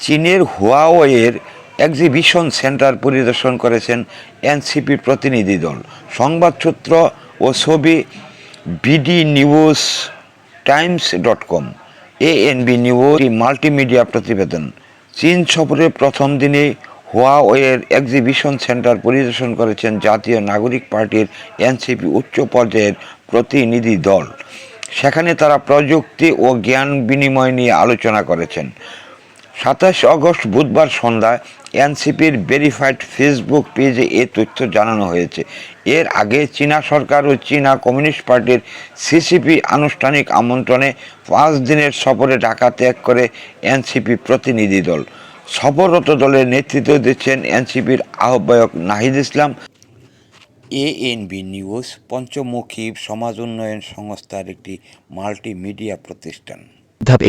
চীনের হুয়াওয়ের exhibition centre পরিদর্শন করেছেন এনসিপি প্রতিনিধি দল। সংবাদসূত্র ও ছবি BD news times dot com, ANB news multimedia প্রতিবেদন। চীন সফরের প্রথম দিনে হুয়াওয়ের এক্সিবিশন সেন্টার পরিদর্শন করেছেন জাতীয় নাগরিক পার্টির এনসিপি উচ্চ পর্যায়ের প্রতিনিধি দল। সেখানে তারা প্রযুক্তি ও জ্ঞান বিনিময় নিয়ে আলোচনা করেছেন। সাতাশ আগস্ট বুধবার সন্ধ্যায় এনসিপির ভেরিফাইড ফেসবুক পেজে এ তথ্য জানানো হয়েছে। এর আগে চীনা সরকার ও চীনা কমিউনিস্ট পার্টির সিসিপি আনুষ্ঠানিক আমন্ত্রণে পাঁচ দিনের সফরে ঢাকা ত্যাগ করে এনসিপি প্রতিনিধি দল। সফররত দলের নেতৃত্ব দিচ্ছেন এনসিপির আহ্বায়ক নাহিদ ইসলাম। এএনবি নিউজ, পঞ্চমুখী সমাজ উন্নয়ন সংস্থার একটি মাল্টিমিডিয়া প্রতিষ্ঠান।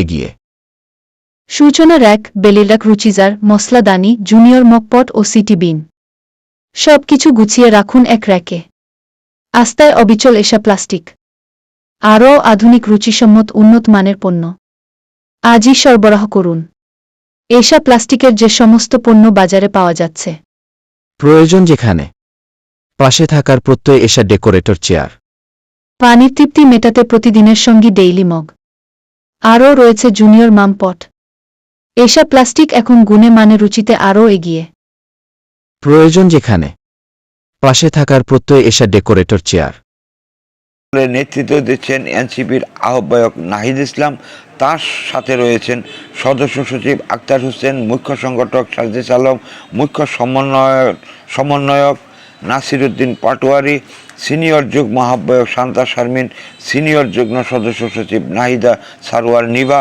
এগিয়ে। সূচনা র্যাক বেলিলাক রুচিজার মশলাদানি জুনিয়র মকপট ও সিটি বিন। সব কিছু গুছিয়ে রাখুন এক র্যাকে। আস্তায় অবিচল এসা প্লাস্টিক। আরও আধুনিক রুচিসম্মত উন্নত মানের পণ্য। আজই সরবরাহ করুন। এসা প্লাস্টিকের যে সমস্ত পণ্য বাজারে পাওয়া যাচ্ছে। প্রয়োজন যেখানে। পাশে থাকার প্রত্যয় এসা ডেকোরেটর চেয়ার। পানির তৃপ্তি মেটাতে প্রতিদিনের সঙ্গী ডেইলি মগ। আরও রয়েছে জুনিয়র মামপট। এসা প্লাস্টিক এখন গুণে মানে রুচিতে আরও এগিয়ে। প্রয়োজন যেখানে পাশে থাকার প্রত্যয় এসা ডেকোরেটর চেয়ার। নেতৃত্ব দিচ্ছেন এনসিপির আহ্বায়ক নাহিদ ইসলাম তার সাথে রয়েছেন সদস্য সচিব আক্তার হোসেন মুখ্য সংগঠক সাজদিস আলম মুখ্য সমন্বয়ক সমন্বয়ক নাসিরুদ্দিন পাটোয়ারি, সিনিয়র যুগ্ম আহ্বায়ক শান্তা শারমিন, সিনিয়র যুগ্ম সদস্য সচিব নাহিদা সারোয়ার নিবা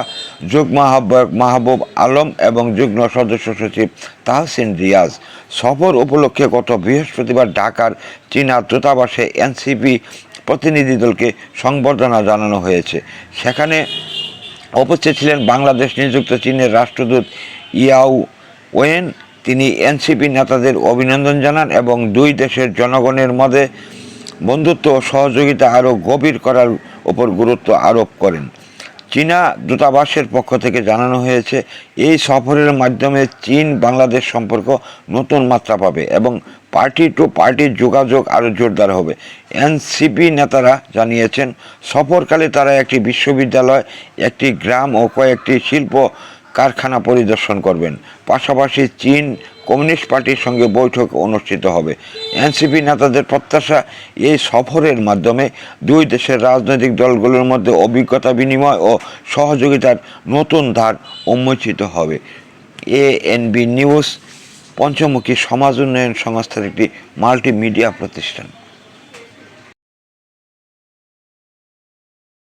যুগ্ম আহ্বায়ক মাহবুব আলম এবং যুগ্ম সদস্য সচিব তাহসিন রিয়াজ। সফর উপলক্ষে গত বৃহস্পতিবার ঢাকার চীনা দূতাবাসে এনসিপি প্রতিনিধি দলকে সংবর্ধনা জানানো হয়েছে। সেখানে উপস্থিত ছিলেন বাংলাদেশ নিযুক্ত চীনের রাষ্ট্রদূত ইয়াও ওয়েন তিনি এনসিপি নেতাদের অভিনন্দন জানান এবং দুই দেশের জনগণের মধ্যে বন্ধুত্ব ও সহযোগিতা আরও গভীর করার উপর গুরুত্ব আরোপ করেন। চীনা দূতাবাসের পক্ষ থেকে জানানো হয়েছে, এই সফরের মাধ্যমে চীন বাংলাদেশ সম্পর্ক নতুন মাত্রা পাবে এবং পার্টি টু পার্টির যোগাযোগ আরও জোরদার হবে। এনসিপি নেতারা জানিয়েছেন, সফরকালে তারা একটি বিশ্ববিদ্যালয়, একটি গ্রাম ও কয়েকটি শিল্প কারখানা পরিদর্শন করবেন। পাশাপাশি চীন কমিউনিস্ট পার্টির সঙ্গে বৈঠক অনুষ্ঠিত হবে। এনসিপি নেতাদের প্রত্যাশা এই সফরের মাধ্যমে দুই দেশের রাজনৈতিক দলগুলোর মধ্যে অভিজ্ঞতা বিনিময় ও সহযোগিতার নতুন ধার উন্মোচিত হবে। এএনবি নিউজ, পঞ্চমুখী সমাজ উন্নয়ন সংস্থার একটি মাল্টিমিডিয়া প্রতিষ্ঠান।